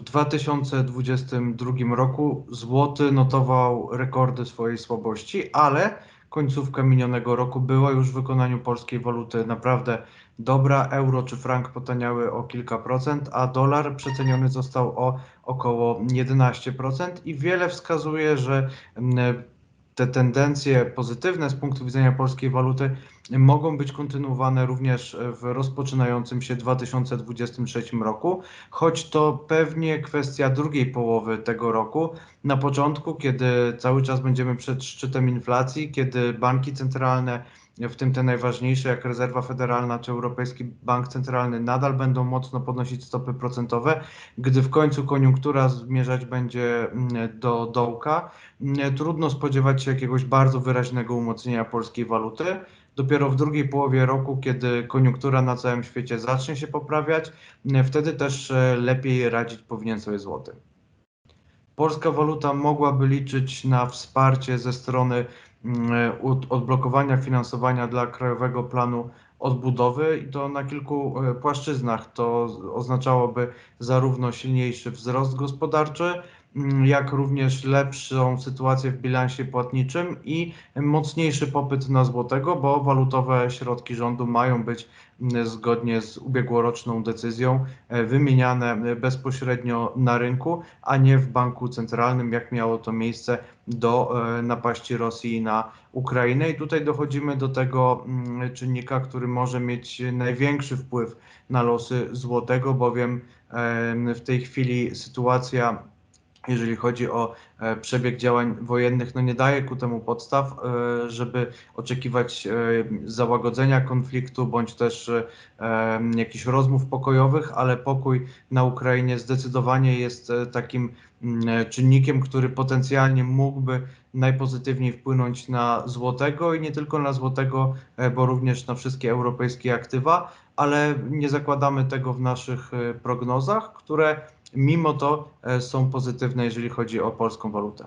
2022 roku złoty notował rekordy swojej słabości, ale końcówka minionego roku była już w wykonaniu polskiej waluty naprawdę dobra. Euro czy frank potaniały o kilka procent, a dolar przeceniony został o około 11% i wiele wskazuje, że mm, te tendencje pozytywne z punktu widzenia polskiej waluty mogą być kontynuowane również w rozpoczynającym się 2023 roku, choć to pewnie kwestia drugiej połowy tego roku. Na początku, kiedy cały czas będziemy przed szczytem inflacji, kiedy banki centralne w tym te najważniejsze, jak Rezerwa Federalna czy Europejski Bank Centralny, nadal będą mocno podnosić stopy procentowe, gdy w końcu koniunktura zmierzać będzie mm, do dołka. Mm, trudno spodziewać się jakiegoś bardzo wyraźnego umocnienia polskiej waluty. Dopiero w drugiej połowie roku, kiedy koniunktura na całym świecie zacznie się poprawiać, mm, wtedy też e, lepiej radzić powinien sobie złoty. Polska waluta mogłaby liczyć na wsparcie ze strony Mm, odblokowania finansowania dla Krajowego Planu Odbudowy i to na kilku e, płaszczyznach. To oznaczałoby zarówno silniejszy wzrost gospodarczy, mm, jak również lepszą sytuację w bilansie płatniczym i mocniejszy popyt na złotego, bo walutowe środki rządu mają być zgodnie z ubiegłoroczną decyzją e, wymieniane bezpośrednio na rynku, a nie w banku centralnym, jak miało to miejsce do e, napaści Rosji na Ukrainę. I tutaj dochodzimy do tego mm, czynnika, który może mieć największy wpływ na losy złotego, bowiem w tej chwili sytuacja jeżeli chodzi o e, przebieg działań wojennych, no nie daje ku temu podstaw, e, żeby oczekiwać e, załagodzenia konfliktu bądź też jakichś rozmów pokojowych, ale pokój na Ukrainie zdecydowanie jest takim mm, czynnikiem, który potencjalnie mógłby najpozytywniej wpłynąć na złotego i nie tylko na złotego, bo również na wszystkie europejskie aktywa, ale nie zakładamy tego w naszych prognozach, które mimo to e, są pozytywne, jeżeli chodzi o polską walutę.